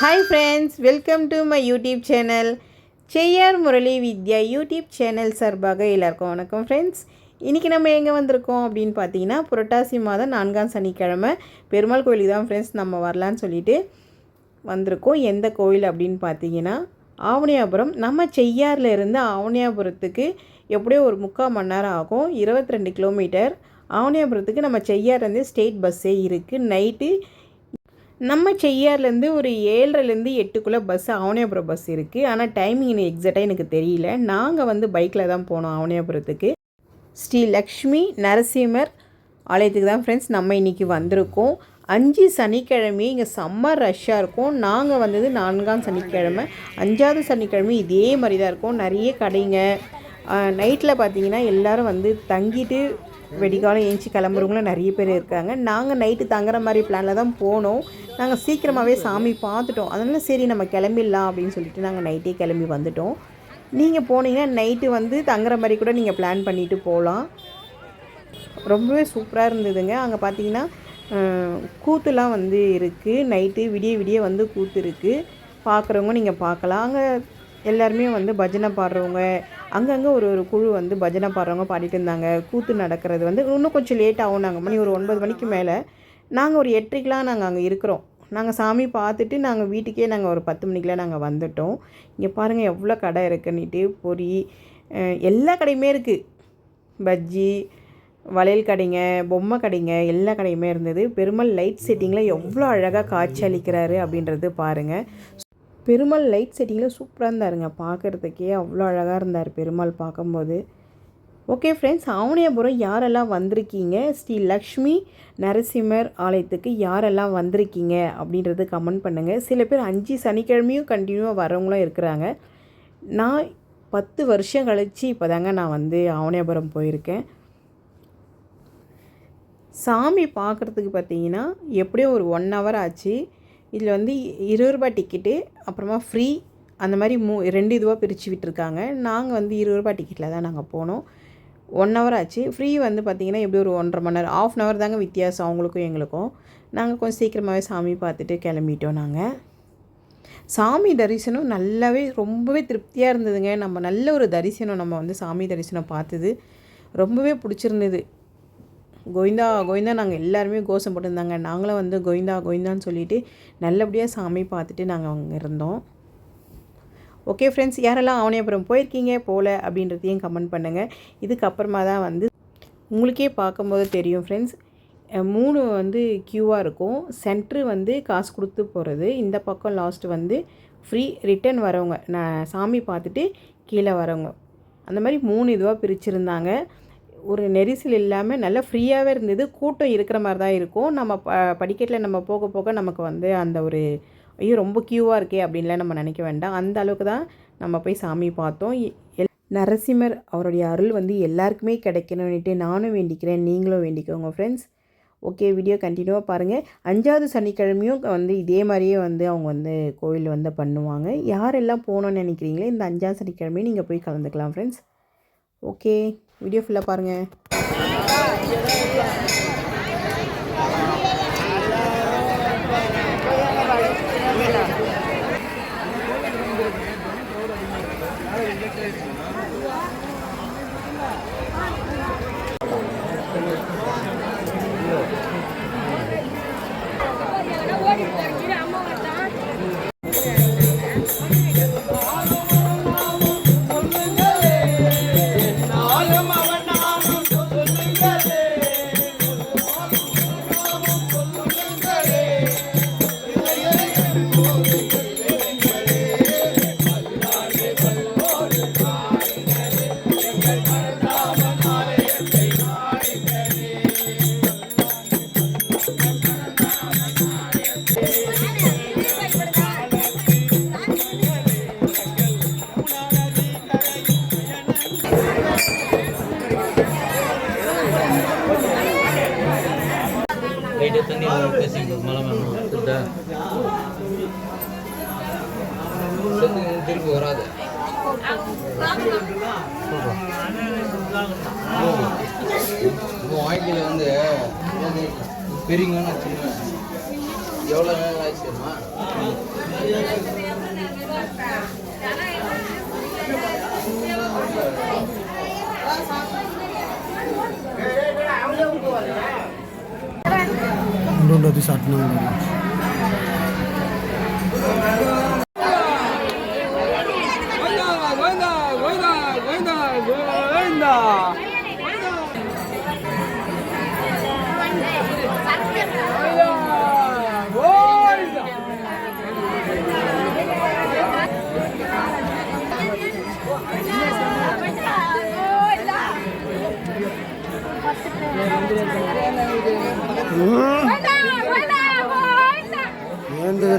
Hi friends welcome to my YouTube channel Cheyyar Murali Vidya YouTube channel சார்பாக எல்லாருக்கும் வணக்கம் friends இன்றைக்கி நம்ம எங்கே வந்திருக்கோம் அப்படின்னு பார்த்தீங்கன்னா புரட்டாசி மாதம் நான்காம் சனிக்கிழமை. பெருமாள் கோயிலுக்கு தான் ஃப்ரெண்ட்ஸ் நம்ம வரலான்னு சொல்லிட்டு வந்திருக்கோம். எந்த கோயில் அப்படின்னு பார்த்தீங்கன்னா ஆவணியாபுரம். நம்ம செய்யாரில் இருந்து ஆவணியாபுரத்துக்கு எப்படியோ ஒரு முக்கால் மணி நேரம் ஆகும். இருபத்தி ரெண்டு கிலோமீட்டர் ஆவணியாபுரத்துக்கு நம்ம செய்யார்லேருந்து ஸ்டேட் பஸ்ஸே இருக்குது நைட்டு நம்ம செய்யார்லேருந்து ஒரு ஏழரைலேருந்து எட்டுக்குள்ளே பஸ் ஆவணியாபுரம் பஸ் இருக்குது ஆனால் டைமிங் எனக்கு எக்ஸாக்டாக எனக்கு தெரியல. நாங்கள் வந்து பைக்கில் தான் போனோம் ஆவணியாபுரத்துக்கு. ஸ்ரீ லக்ஷ்மி நரசிம்மர் ஆலயத்துக்கு தான் ஃப்ரெண்ட்ஸ் நம்ம இன்றைக்கி வந்திருக்கோம். அஞ்சு சனிக்கிழமை இங்கே செம்ம ரஷ்ஷாக இருக்கும். நாங்கள் வந்தது நான்காம் சனிக்கிழமை. அஞ்சாவது சனிக்கிழமை இதே மாதிரி தான் இருக்கும். நிறைய கடைங்க. நைட்டில் பார்த்தீங்கன்னா எல்லோரும் வந்து தங்கிட்டு வெடிகாலம் ஏஞ்சி கிளம்புறவங்களும் நிறைய பேர் இருக்காங்க. நாங்கள் நைட்டு தங்குற மாதிரி பிளானில் தான் போனோம். நாங்கள் சீக்கிரமாகவே சாமி பார்த்துட்டோம். அதனால் சரி நம்ம கிளம்பிடலாம் அப்படின்னு சொல்லிட்டு நாங்கள் நைட்டே கிளம்பி வந்துட்டோம். நீங்கள் போனீங்கன்னா நைட்டு வந்து தங்குற மாதிரி கூட நீங்கள் பிளான் பண்ணிவிட்டு போகலாம் ரொம்பவே சூப்பராக இருந்ததுங்க. அங்கே பார்த்தீங்கன்னா கூத்துலாம் வந்து இருக்குது நைட்டு விடிய விடிய வந்து கூத்து இருக்குது பார்க்குறவங்க நீங்கள் பார்க்கலாம் அங்கே எல்லாருமே வந்து பஜனை பாடுறவங்க அங்கங்கே ஒரு ஒரு குழு வந்து பஜனை பாடுறவங்க பாடிட்டு இருந்தாங்க. கூத்து நடக்கிறது வந்து இன்னும் கொஞ்சம் லேட் ஆகும் நாங்கள் மணி ஒரு ஒன்பது மணிக்கு மேலே. நாங்கள் ஒரு எட்டரைக்கெலாம் நாங்கள் அங்கே இருக்கிறோம். நாங்கள் சாமி பார்த்துட்டு நாங்கள் வீட்டுக்கே நாங்கள் ஒரு பத்து மணிக்கெலாம் நாங்கள் வந்துட்டோம். இங்கே பாருங்கள் எவ்வளோ கடை இருக்குன்னுட்டு பொரி எல்லா கடையுமே இருக்குது பஜ்ஜி வளையல் கடைங்க பொம்மை கடைங்க எல்லா கடையுமே இருந்தது. பெருமாள் லைட் செட்டிங்கில் எவ்வளோ அழகாக காட்சி அளிக்கிறாரு அப்படின்றது பாருங்கள் பெருமாள் லைட் செட்டிங்கில் சூப்பராக இருந்தாருங்க. பார்க்குறதுக்கே அவ்வளோ அழகாக இருந்தார் பெருமாள் பார்க்கும்போது. ஓகே ஃப்ரெண்ட்ஸ் ஆவணியபுரம் யாரெல்லாம் வந்திருக்கீங்க? ஸ்ரீ லக்ஷ்மி நரசிம்மர் ஆலயத்துக்கு யாரெல்லாம் வந்திருக்கீங்க? அப்படின்றது கமெண்ட் பண்ணுங்கள் சில பேர் அஞ்சு சனிக்கிழமையும் கண்டினியூவாக வரவங்களும் இருக்கிறாங்க. நான் பத்து வருஷம் கழித்து இப்போ தாங்க நான் வந்து ஆவணியபுரம் போயிருக்கேன். சாமி பார்க்குறதுக்கு பார்த்தீங்கன்னா எப்படியும் ஒரு ஒன் ஹவர் ஆச்சு. இதில் வந்து இருபது ரூபாய் டிக்கெட்டு அப்புறமா ஃப்ரீ அந்த மாதிரி மூ ரெண்டு இதுவாக பிரித்து விட்டுருக்காங்க. நாங்கள் வந்து இருபது ரூபாய் டிக்கெட்டில் தான் நாங்கள் போனோம். ஒன் ஹவர் ஆச்சு. ஃப்ரீ வந்து பார்த்திங்கன்னா எப்படி ஒரு ஒன்றரை மணி நேரம் ஆஃப் அன் ஹவர் தாங்க வித்தியாசம் அவங்களுக்கும் எங்களுக்கும். நாங்கள் கொஞ்சம் சீக்கிரமாகவே சாமி பார்த்துட்டு கிளம்பிட்டோம் நாங்கள் சாமி தரிசனம் நல்லாவே ரொம்பவே திருப்தியாக இருந்ததுங்க. நம்ம நல்ல ஒரு தரிசனம் நம்ம வந்து சாமி தரிசனம் பார்த்தது. ரொம்பவே பிடிச்சிருந்தது. கோவிந்தா கோவிந்தா நாங்கள் எல்லாருமே கோஷம் போட்டிருந்தாங்க. நாங்களும் வந்து கோவிந்தா கோவிந்தான்னு சொல்லிட்டு நல்லபடியாக சாமி பார்த்துட்டு நாங்கள் அங்கே இருந்தோம். ஓகே ஃப்ரெண்ட்ஸ் யாரெல்லாம் ஆவணியாபுரம் போயிருக்கீங்க போகல அப்படின்றதையும் கமெண்ட் பண்ணுங்கள் இதுக்கப்புறமா தான் வந்து உங்களுக்கே பார்க்கும்போது தெரியும் ஃப்ரெண்ட்ஸ். மூணு வந்து க்யூவாக இருக்கும். சென்ட்ரு வந்து காசு கொடுத்து போகிறது இந்த பக்கம் லாஸ்ட் வந்து ஃப்ரீ ரிட்டர்ன் வரவங்க நான் சாமி பார்த்துட்டு கீழே வரவங்க. அந்த மாதிரி மூணு இதுவாக பிரிச்சுருந்தாங்க. ஒரு நெரிசல் இல்லாமல் நல்லா ஃப்ரீயாகவே இருந்தது. கூட்டம் இருக்கிற மாதிரி தான் இருக்கும். நம்ம ப படிக்கட்டில் நம்ம போக போக நமக்கு வந்து அந்த ஒரு ஐயோ ரொம்ப க்யூவாக இருக்கே அப்படின்லாம் நம்ம நினைக்க வேண்டாம். அந்த அளவுக்கு தான் நம்ம போய் சாமி பார்த்தோம். எ- எல்- நரசிம்மர் அவருடைய அருள் வந்து எல்லாருக்குமே கிடைக்கணும்னுட்டு நானும் வேண்டிக்கிறேன் நீங்களும் வேண்டிக்கோங்க ஃப்ரெண்ட்ஸ் ஓகே வீடியோ கண்டினியூவாக பாருங்கள் அஞ்சாவது சனிக்கிழமையும் வந்து இதே மாதிரியே வந்து அவங்க வந்து கோயில் வந்து பண்ணுவாங்க. யாரெல்லாம் போகணுன்னு நினைக்கிறீங்களோ இந்த அஞ்சாவது சனிக்கிழமையும் நீங்கள் போய் கலந்துக்கலாம் ஃப்ரெண்ட்ஸ் ஓகே வீடியோ ஃபுல்லாக பாருங்கள் லைட்டாக விட்டா திருப்பி வராது. வாழ்க்கையில் வந்து பெரியங்கன்னு வச்சுக்கோங்க. எவ்வளோ நேரம் ஆச்சு தெரியுமா? don't சாப்பிட்டு.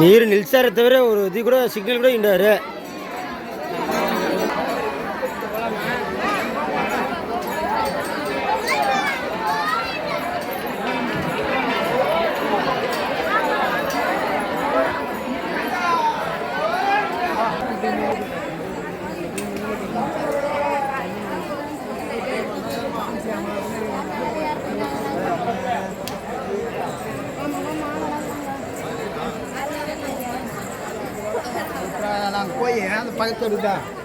ನೀರು ನಿಲ್ಸಾರ ತವರೆ ಅವರು ಇದು ಕೂಡ ಸಿಗ್ನಲ್ ಕೂಡ ಇಂಡಾರೆ நாங்கள்